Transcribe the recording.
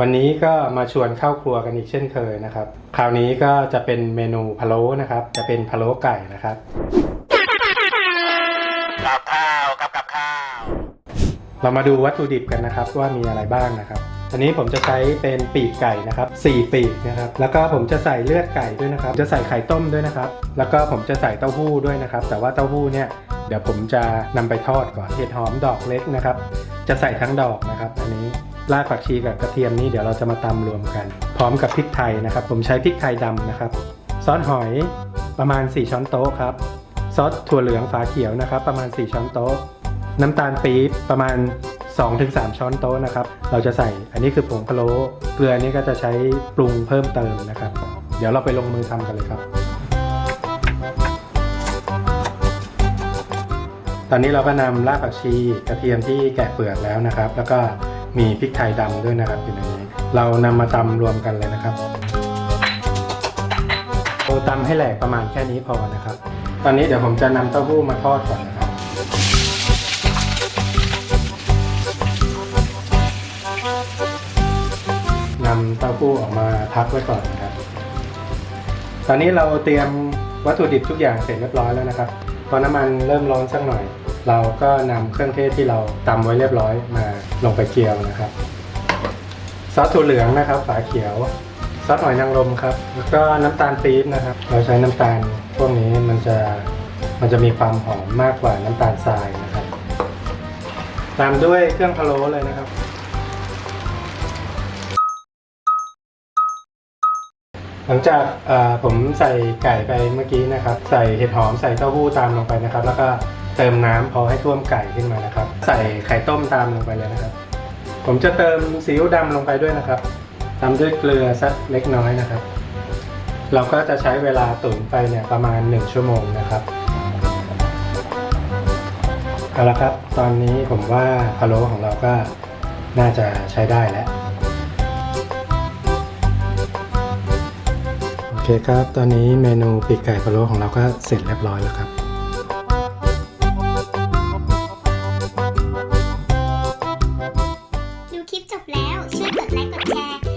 วันนี้ก็มาชวนเข้าครัวกันอีกเช่นเคยนะครับ คราวนี้ก็จะเป็นเมนูพะโล้นะครับ จะเป็นพะโล้ไก่นะครับกับข้าวกับกับข้าว เรามาดูวัตถุดิบกันนะครับว่ามีอะไรบ้างนะครับอันนี้ผมจะใช้เป็นปีกไก่นะครับ4ปีกนะครับ แล้วก็ผมจะใส่เลือดไก่ด้วยนะครับ จะใส่ไข่ต้มด้วยนะครับ แล้วก็ผมจะใส่เต้าหู้ด้วยนะครับ แต่ว่าเต้าหู้เนี่ยเดี๋ยวผมจะนำไปทอดก่อนเห็ดหอมดอกเล็กนะครับ จะใส่ทั้งดอกนะครับ อันนี้ รากผักชีกับกระเทียมนี่เดี๋ยวเราจะมาตำรวมกัน พร้อมกับพริกไทยนะครับ ผมใช้พริกไทยดำนะครับ ซอสหอยประมาณ 4 ช้อนโต๊ะครับ ซอสถั่วเหลืองฝาเขียวนะครับ ประมาณ 4 ช้อนโต๊ะ น้ำตาลปี๊บประมาณ 2-3 ช้อนโต๊ะนะครับ เราจะใส่อันนี้คือผงพะโล้เกลือนี่ก็จะใช้ปรุงเพิ่มเติมนะครับ เดี๋ยวเราไปลงมือทำกันเลยครับ ตอนนี้เราก็นำรากผักชีกระเทียมที่แกะเปลือกแล้วนะครับ แล้วก็ มีพริกไทยดำด้วยนะครับอยู่ในนี้เรานำมาตำรวมกันเลยนะครับโอตำให้แหลกประมาณแค่นี้พอนะครับ ตอนนี้เดี๋ยวผมจะนำเต้าหู้มาทอดก่อนนะครับ นำเต้าหู้ออกมาพักไว้ก่อนนะครับ ตอนนี้เราเตรียมวัตถุดิบทุกอย่างเสร็จเรียบร้อยแล้วนะครับพอน้ำมันเริ่มร้อนสักหน่อย เราก็นำเครื่องเทศที่เราตำไว้เรียบร้อยมา ลงไปเจียวนะครับซอสถั่วเหลืองนะครับฝาเขียวซอสหอยนางรมครับ แล้วก็น้ำตาลปี๊บนะครับ เราใช้น้ำตาลพวกนี้มันจะมันจะมีความหอมมากกว่าน้ำตาลทรายนะครับ ตามด้วยเครื่องพะโล้เลยนะครับหลังจากผมใส่ไก่ไปเมื่อกี้นะครับ ใส่เห็ดหอมใส่เต้าหู้ตามลงไปนะครับ แล้วก็ เติมน้ำพอให้ท่วมไก่ขึ้นมานะครับ ใส่ไข่ต้มตามลงไปเลยนะครับ ผมจะเติมซีอิ๊วดำลงไปด้วยนะครับตามด้วยเกลือสักเล็กน้อยนะครับ เราก็จะใช้เวลาตุ๋นไปเนี่ยประมาณ 1 ชั่วโมงนะครับเอาละครับ ตอนนี้ผมว่าพะโล้ของเราก็น่าจะใช้ได้แล้วโอเคครับ ตอนนี้เมนูปีกไก่พะโล้ของเราก็เสร็จเรียบร้อยแล้วครับ ปจบแล้ว ช่วยกดไลค์กดแชร์